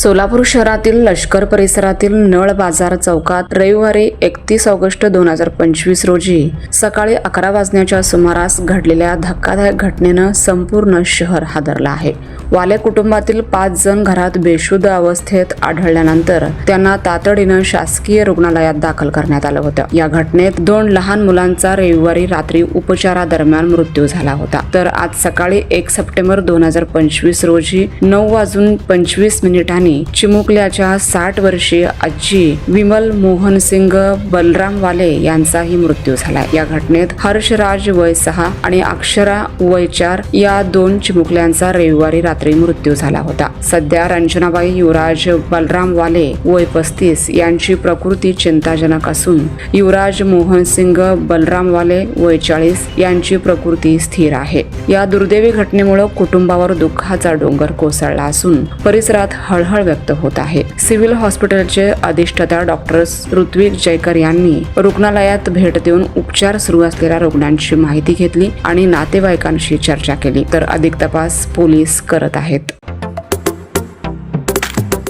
सोलापूर शहरातील लष्कर परिसरातील नळ बाजार चौकात रविवारी एकतीस ऑगस्ट दोन हजार पंचवीस रोजी सकाळी अकरा वाजण्याच्या सुमारास घडलेल्या धक्कादायक घटनेनं संपूर्ण शहर हादरलं आहे. वाले कुटुंबातील पाच जण घरात बेशुद्ध अवस्थेत आढळल्यानंतर त्यांना तातडीनं शासकीय रुग्णालयात दाखल करण्यात आलं होतं. या घटनेत दोन लहान मुलांचा रविवारी रात्री उपचारादरम्यान मृत्यू झाला होता. तर आज सकाळी एक सप्टेंबर दोन हजार पंचवीस रोजी नऊ वाजून पंचवीस मिनिटांनी चिमुकल्याच्या साठ वर्षीय आजी विमल मोहन सिंग बलराम वाले यांचाही मृत्यू झाला. या घटनेत हर्षराज वय सहा आणि अक्षरा वय चार या दोन चिमुकल्यांचा रविवारी रात्री मृत्यू झाला होता. सध्या रंजनाबाई युवराज बलराम वाले वय पस्तीस यांची प्रकृती चिंताजनक असून युवराज मोहन सिंग बलराम वाले वय चाळीस यांची प्रकृती स्थिर आहे. या दुर्दैवी घटनेमुळे कुटुंबावर दुःखाचा डोंगर कोसळला असून परिसरात हळहळ व्यक्त होत आहे. सिव्हिल हॉस्पिटलचे अधिष्ठाता डॉक्टर ऋत्विक जयकर यांनी रुग्णालयात भेट देऊन उपचार सुरू असलेल्या रुग्णांची माहिती घेतली आणि नातेवाईकांशी चर्चा केली. तर अधिक तपास पोलीस करत आहेत.